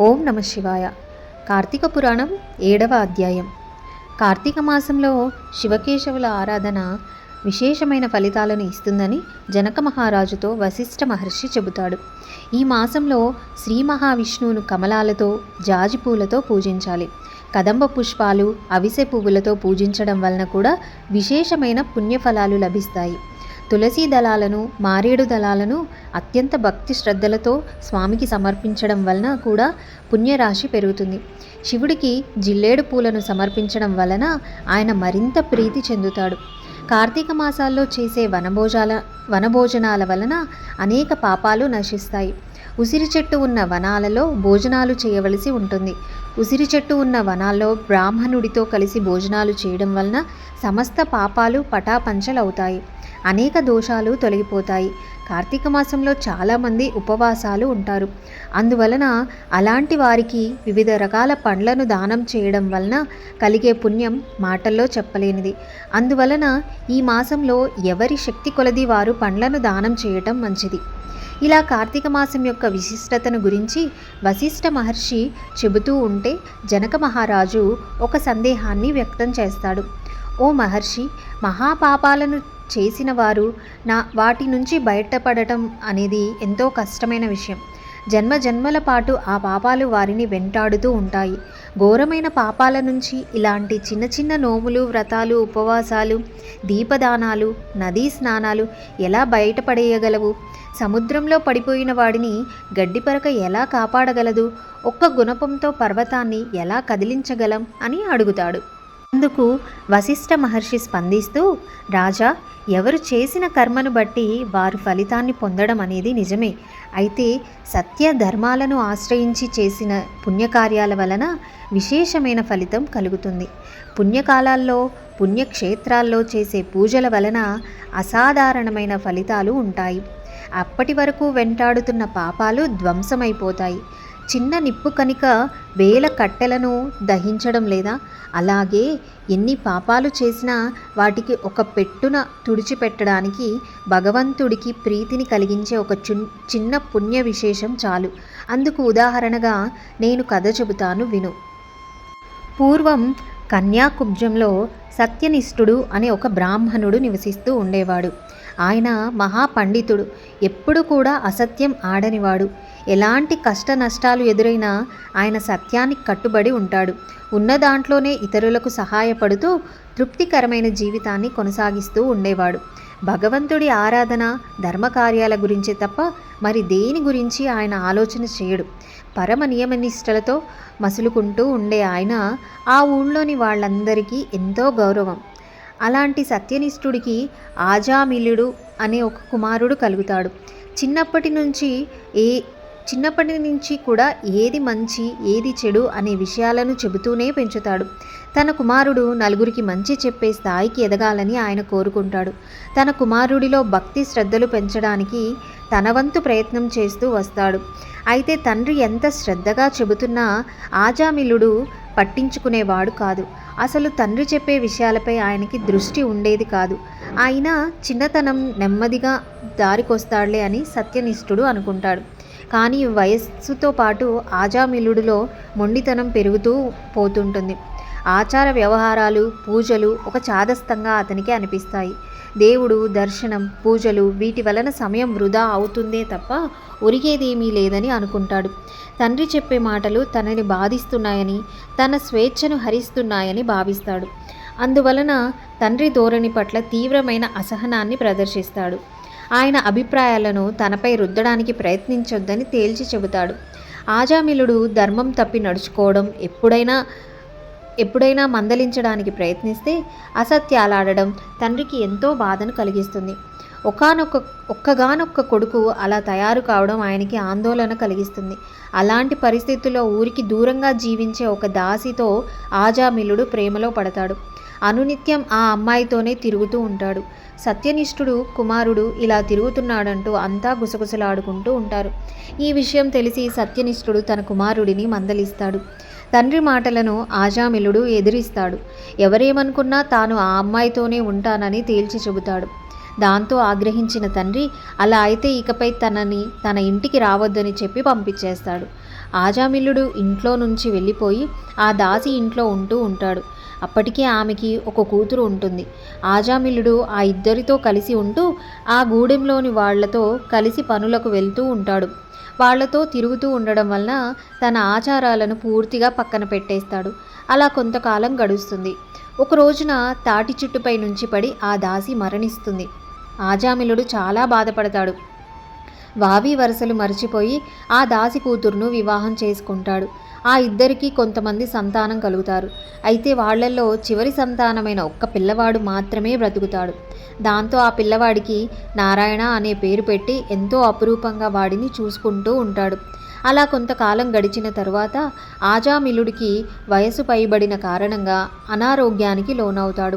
ఓం నమ శివాయ. కార్తీక పురాణం ఏడవ అధ్యాయం. కార్తీక మాసంలో శివకేశవుల ఆరాధన విశేషమైన ఫలితాలను ఇస్తుందని జనక మహారాజుతో వశిష్ఠ మహర్షి చెబుతాడు. ఈ మాసంలో శ్రీ మహావిష్ణువును కమలాలతో జాజి పూలతో పూజించాలి. కదంబ పుష్పాలు అవిసె పువ్వులతో పూజించడం వలన కూడా విశేషమైన పుణ్యఫలాలు లభిస్తాయి. తులసీ దళాలను మారేడు దళాలను అత్యంత భక్తి శ్రద్ధలతో స్వామికి సమర్పించడం వలన కూడా పుణ్యరాశి పెరుగుతుంది. శివుడికి జిల్లేడు పూలను సమర్పించడం వలన ఆయన మరింత ప్రీతి చెందుతాడు. కార్తీక మాసాల్లో చేసే వనభోజాల వనభోజనాల వలన అనేక పాపాలు నశిస్తాయి. ఉసిరి చెట్టు ఉన్న వనాలలో భోజనాలు చేయవలసి ఉంటుంది. ఉసిరి చెట్టు ఉన్న వనాల్లో బ్రాహ్మణుడితో కలిసి భోజనాలు చేయడం వలన సమస్త పాపాలు పటాపంచలవుతాయి. అనేక దోషాలు తొలగిపోతాయి. కార్తీక మాసంలో చాలామంది ఉపవాసాలు ఉంటారు. అందువలన అలాంటి వారికి వివిధ రకాల పండ్లను దానం చేయడం వలన కలిగే పుణ్యం మాటల్లో చెప్పలేనిది. అందువలన ఈ మాసంలో ఎవరి శక్తి కొలది వారు పండ్లను దానం చేయటం మంచిది. ఇలా కార్తీక మాసం యొక్క విశిష్టతను గురించి వశిష్ఠ మహర్షి చెబుతూ ఉంటే జనక మహారాజు ఒక సందేహాన్ని వ్యక్తం చేస్తాడు. ఓ మహర్షి మహాపాపాలను చేసిన వారు నా వాటి నుంచి బయటపడటం అనేది ఎంతో కష్టమైన విషయం. జన్మ జన్మల పాటు ఆ పాపాలు వారిని వెంటాడుతూ ఉంటాయి. ఘోరమైన పాపాల నుంచి ఇలాంటి చిన్న చిన్న నోములు వ్రతాలు ఉపవాసాలు దీపదానాలు నదీ స్నానాలు ఎలా బయటపడేయగలవు? సముద్రంలో పడిపోయిన వాడిని గడ్డిపరక ఎలా కాపాడగలదు? ఒక్క గుణపంతో పర్వతాన్ని ఎలా కదిలించగలం? అని అడుగుతాడు. అందుకు వశిష్ఠ మహర్షి స్పందిస్తూ రాజా ఎవరు చేసిన కర్మను బట్టి వారు ఫలితాన్ని పొందడం అనేది నిజమే. అయితే సత్య ధర్మాలను ఆశ్రయించి చేసిన పుణ్యకార్యాల వలన విశేషమైన ఫలితం కలుగుతుంది. పుణ్యకాలాల్లో పుణ్యక్షేత్రాల్లో చేసే పూజల వలన అసాధారణమైన ఫలితాలు ఉంటాయి. అప్పటి వరకు వెంటాడుతున్న పాపాలు ధ్వంసమైపోతాయి. చిన్న నిప్పు కనుక వేల కట్టెలను దహించడం లేదా అలాగే ఎన్ని పాపాలు చేసినా వాటికి ఒక పెట్టున తుడిచిపెట్టడానికి భగవంతుడికి ప్రీతిని కలిగించే ఒక చిన్ చిన్న పుణ్య విశేషం చాలు. అందుకు ఉదాహరణగా నేను కథ చెబుతాను విను. పూర్వం కన్యాకుబ్జంలో సత్యనిష్ఠుడు అనే ఒక బ్రాహ్మణుడు నివసిస్తూ ఉండేవాడు. ఆయన మహాపండితుడు. ఎప్పుడు కూడా అసత్యం ఆడనివాడు. ఎలాంటి కష్ట నష్టాలు ఎదురైనా ఆయన సత్యానికి కట్టుబడి ఉంటాడు. ఉన్న దాంట్లోనే ఇతరులకు సహాయపడుతూ తృప్తికరమైన జీవితాన్ని కొనసాగిస్తూ ఉండేవాడు. భగవంతుడి ఆరాధన ధర్మకార్యాల గురించి తప్ప మరి దేని గురించి ఆయన ఆలోచన చేయడు. పరమ నియమనిష్టలతో మసులుకుంటూ ఉండే ఆయన ఆ ఊళ్ళోని వాళ్ళందరికీ ఎంతో గౌరవం. అలాంటి సత్యనిష్ఠుడికి ఆజామిలుడు అనే ఒక కుమారుడు కలుగుతాడు. చిన్నప్పటి నుంచి ఏ చిన్నప్పటి నుంచి కూడా ఏది మంచి ఏది చెడు అనే విషయాలను చెబుతూనే పెంచుతాడు. తన కుమారుడు నలుగురికి మంచి చెప్పే స్థాయికి ఎదగాలని ఆయన కోరుకుంటాడు. తన కుమారుడిలో భక్తి శ్రద్ధలు పెంచడానికి తన వంతు ప్రయత్నం చేస్తూ వస్తాడు. అయితే తండ్రి ఎంత శ్రద్ధగా చెబుతున్నా ఆజామిలుడు పట్టించుకునేవాడు కాదు. అసలు తండ్రి చెప్పే విషయాలపై ఆయనకి దృష్టి ఉండేది కాదు. ఆయన చిన్నతనం నెమ్మదిగా దారికొస్తాడులే అని సత్యనిష్ఠుడు అనుకుంటాడు. కానీ వయస్సుతో పాటు ఆజామిలుడిలో మొండితనం పెరుగుతూ పోతుంటుంది. ఆచార వ్యవహారాలు పూజలు ఒక చాదస్తంగా అతనికి అనిపిస్తాయి. దేవుడు దర్శనం పూజలు వీటి వలన సమయం వృధా అవుతుందే తప్ప ఒరిగేదేమీ లేదని అనుకుంటాడు. తండ్రి చెప్పే మాటలు తనని బాధిస్తున్నాయని తన స్వేచ్ఛను హరిస్తున్నాయని భావిస్తాడు. అందువలన తండ్రి ధోరణి పట్ల తీవ్రమైన అసహనాన్ని ప్రదర్శిస్తాడు. ఆయన అభిప్రాయాలను తనపై రుద్దడానికి ప్రయత్నించొద్దని తేల్చి చెబుతాడు. ఆజామిలుడు ధర్మం తప్పి నడుచుకోవడం ఎప్పుడైనా ఎప్పుడైనా మందలించడానికి ప్రయత్నిస్తే అసత్యాలాడడం తండ్రికి ఎంతో బాధను కలిగిస్తుంది. ఒకనొక ఒక్కగానొక్క కొడుకు అలా తయారు కావడం ఆయనకి ఆందోళన కలిగిస్తుంది. అలాంటి పరిస్థితుల్లో ఊరికి దూరంగా జీవించే ఒక దాసితో ఆజామిలుడు ప్రేమలో పడతాడు. అనునిత్యం ఆ అమ్మాయితోనే తిరుగుతూ ఉంటాడు. సత్యనిష్ఠుడు కుమారుడు ఇలా తిరుగుతున్నాడంటూ అంతా గుసగుసలాడుకుంటూ ఉంటారు. ఈ విషయం తెలిసి సత్యనిష్ఠుడు తన కుమారుడిని మందలిస్తాడు. తండ్రి మాటలను ఆజామిలుడు ఎదిరిస్తాడు. ఎవరేమనుకున్నా తాను ఆ అమ్మాయితోనే ఉంటానని తేల్చి చెబుతాడు. దాంతో ఆగ్రహించిన తండ్రి అలా అయితే ఇకపై తనని తన ఇంటికి రావద్దని చెప్పి పంపించేస్తాడు ఆజామిల్లుడు ఇంట్లో నుంచి వెళ్ళిపోయి ఆ దాసి ఇంట్లో ఉంటూ ఉంటాడు. అప్పటికే ఆమెకి ఒక కూతురు ఉంటుంది. ఆజామిల్లుడు ఆ ఇద్దరితో కలిసి ఉంటూ ఆ గూడెంలోని వాళ్ళతో కలిసి పనులకు వెళ్తూ ఉంటాడు. వాళ్ళతో తిరుగుతూ ఉండడం వలన తన ఆచారాలను పూర్తిగా పక్కన పెట్టేస్తాడు. అలా కొంతకాలం గడుస్తుంది. ఒక రోజున తాటి చెట్టుపై నుంచి పడి ఆ దాసి మరణిస్తుంది. ఆజామిలుడు చాలా బాధపడతాడు. వావి వరసలు మర్చిపోయి ఆ దాసి కూతురును వివాహం చేసుకుంటాడు. ఆ ఇద్దరికీ కొంతమంది సంతానం కలుగుతారు. అయితే వాళ్ళల్లో చివరి సంతానమైన ఒక్క పిల్లవాడు మాత్రమే బ్రతుకుతాడు. దాంతో ఆ పిల్లవాడికి నారాయణ అనే పేరు పెట్టి ఎంతో అపురూపంగా వాడిని చూసుకుంటూ ఉంటాడు. అలా కొంతకాలం గడిచిన తరువాత ఆజామిలుడికి వయసు పైబడిన కారణంగా అనారోగ్యానికి లోనవుతాడు.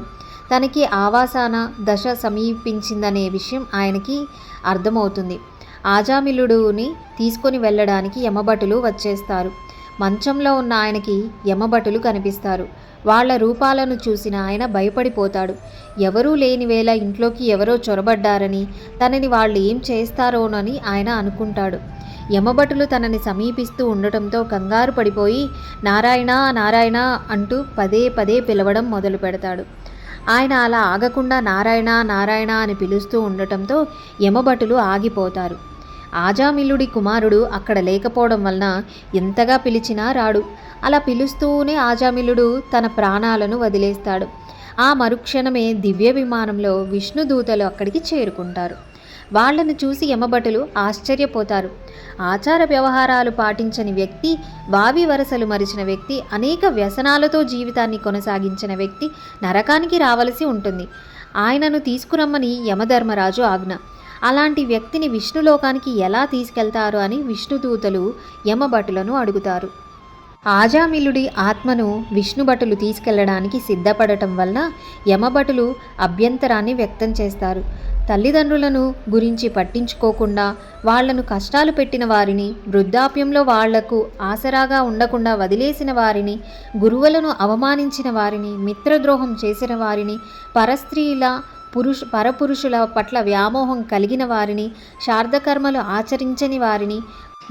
తనకి ఆవాసాన దశ సమీపించిందనే విషయం ఆయనకి అర్థమవుతుంది. ఆజామిలుడుని తీసుకొని వెళ్ళడానికి యమభటులు వచ్చేస్తారు. మంచంలో ఉన్న ఆయనకి యమభటులు కనిపిస్తారు. వాళ్ళ రూపాలను చూసిన ఆయన భయపడిపోతాడు. ఎవరూ లేని వేళ ఇంట్లోకి ఎవరో చొరబడ్డారని తనని వాళ్ళు ఏం చేస్తారోనని ఆయన అనుకుంటాడు. యమభటులు తనని సమీపిస్తూ ఉండటంతో కంగారు పడిపోయి నారాయణ నారాయణ అంటూ పదే పదే పిలవడం మొదలు పెడతాడు. ఆయన అలా ఆగకుండా నారాయణ నారాయణ అని పిలుస్తూ ఉండటంతో యమభటులు ఆగిపోతారు. ఆజామిల్లుడి కుమారుడు అక్కడ లేకపోవడం వలన ఎంతగా పిలిచినా రాడు. అలా పిలుస్తూనే ఆజామిల్లుడు తన ప్రాణాలను వదిలేస్తాడు. ఆ మరుక్షణమే దివ్య విమానంలో విష్ణుదూతలు అక్కడికి చేరుకుంటారు. వాళ్ళను చూసి యమభటులు ఆశ్చర్యపోతారు. ఆచార వ్యవహారాలు పాటించని వ్యక్తి వావి వరసలు మరిచిన వ్యక్తి అనేక వ్యసనాలతో జీవితాన్ని కొనసాగించిన వ్యక్తి నరకానికి రావలసి ఉంటుంది. ఆయనను తీసుకురమ్మని యమధర్మరాజు ఆజ్ఞ. అలాంటి వ్యక్తిని విష్ణులోకానికి ఎలా తీసుకెళ్తారు అని విష్ణుదూతలు యమభటులను అడుగుతారు. ఆజామిలుడి ఆత్మను విష్ణుభటులు తీసుకెళ్ళడానికి సిద్ధపడటం వలన యమభటులు అభ్యంతరాన్ని వ్యక్తం చేస్తారు. తల్లిదండ్రులను గురించి పట్టించుకోకుండా వాళ్ళను కష్టాలు పెట్టిన వారిని వృద్ధాప్యంలో వాళ్ళకు ఆసరాగా ఉండకుండా వదిలేసిన వారిని గురువులను అవమానించిన వారిని మిత్రద్రోహం చేసిన వారిని పరస్త్రీల పురుష పరపురుషుల పట్ల వ్యామోహం కలిగిన వారిని శార్ధకర్మలు ఆచరించని వారిని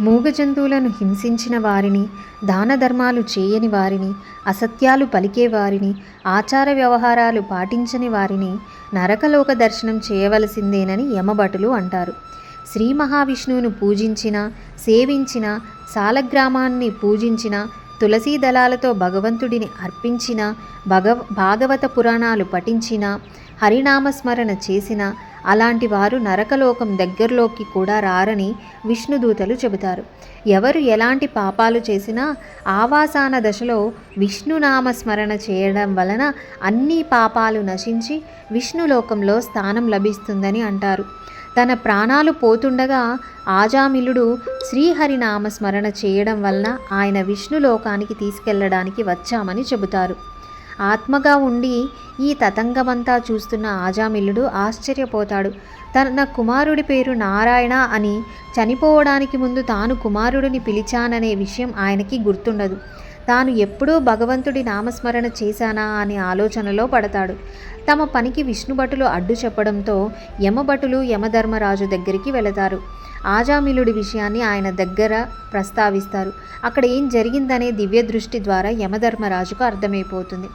మూగ జంతువులను హింసించిన వారిని దాన ధర్మాలు చేయని వారిని అసత్యాలు పలికే వారిని ఆచార వ్యవహారాలు పాటించని వారిని నరకలోక దర్శనం చేయవలసిందేనని యమభటులు అంటారు. శ్రీ మహావిష్ణువును పూజించిన సేవించిన సాలగ్రామాన్ని పూజించిన తులసీ దళాలతో భగవంతుడిని అర్పించిన భగవ భాగవత పురాణాలు పఠించిన హరినామస్మరణ చేసిన అలాంటి వారు నరకలోకం దగ్గరలోకి కూడా రారని విష్ణుదూతలు చెబుతారు. ఎవరు ఎలాంటి పాపాలు చేసినా ఆవాసాన దశలో విష్ణునామస్మరణ చేయడం వలన అన్ని పాపాలు నశించి విష్ణులోకంలో స్థానం లభిస్తుందని అంటారు. తన ప్రాణాలు పోతుండగా ఆజామిలుడు శ్రీహరినామస్మరణ చేయడం వలన ఆయన విష్ణులోకానికి తీసుకెళ్ళడానికి వచ్చామని చెబుతారు. ఆత్మగా ఉండి ఈ తతంగమంతా చూస్తున్న ఆజామిల్లుడు ఆశ్చర్యపోతాడు. తన కుమారుడి పేరు నారాయణ అని చనిపోవడానికి ముందు తాను కుమారుడిని పిలిచాననే విషయం ఆయనకి గుర్తుండదు. తాను ఎప్పుడూ భగవంతుడి నామస్మరణ చేశానా అనే ఆలోచనలో పడతాడు. తమ పనికి విష్ణుభటులు అడ్డు చెప్పడంతో యమభటులు యమధర్మరాజు దగ్గరికి వెళతారు. ఆజామిలుడి విషయాన్ని ఆయన దగ్గర ప్రస్తావిస్తారు. అక్కడ ఏం జరిగిందనే దివ్య దృష్టి ద్వారా యమధర్మరాజుకు అర్థమైపోతుంది.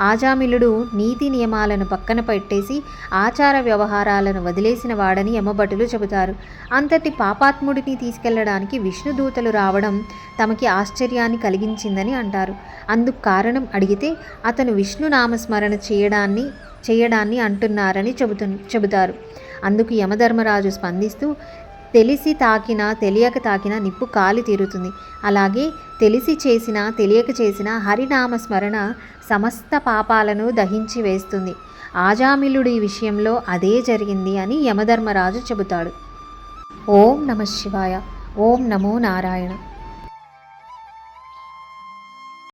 ఆజామిలుడు నీతి నియమాలను పక్కన పెట్టేసి ఆచార వ్యవహారాలను వదిలేసిన వాడని యమభటులు చెబుతారు. అంతటి పాపాత్ముడిని తీసుకెళ్ళడానికి విష్ణుదూతలు రావడం తమకి ఆశ్చర్యాన్ని కలిగించిందని అంటారు. అందుకు కారణం అడిగితే అతను విష్ణు నామస్మరణ చేయడాన్ని చేయడాన్ని అంటున్నారని చెబుతు చెబుతారు. అందుకు యమధర్మరాజు స్పందిస్తూ తెలిసి తాకినా తెలియక తాకినా నిప్పు కాలి తీరుతుంది. అలాగే తెలిసి చేసిన తెలియక చేసిన హరినామ స్మరణ సమస్త పాపాలను దహించి వేస్తుంది. ఆజామిలుడి విషయంలో అదే జరిగింది అని యమధర్మరాజు చెబుతాడు. ఓం నమ శివాయ. ఓం నమో నారాయణ.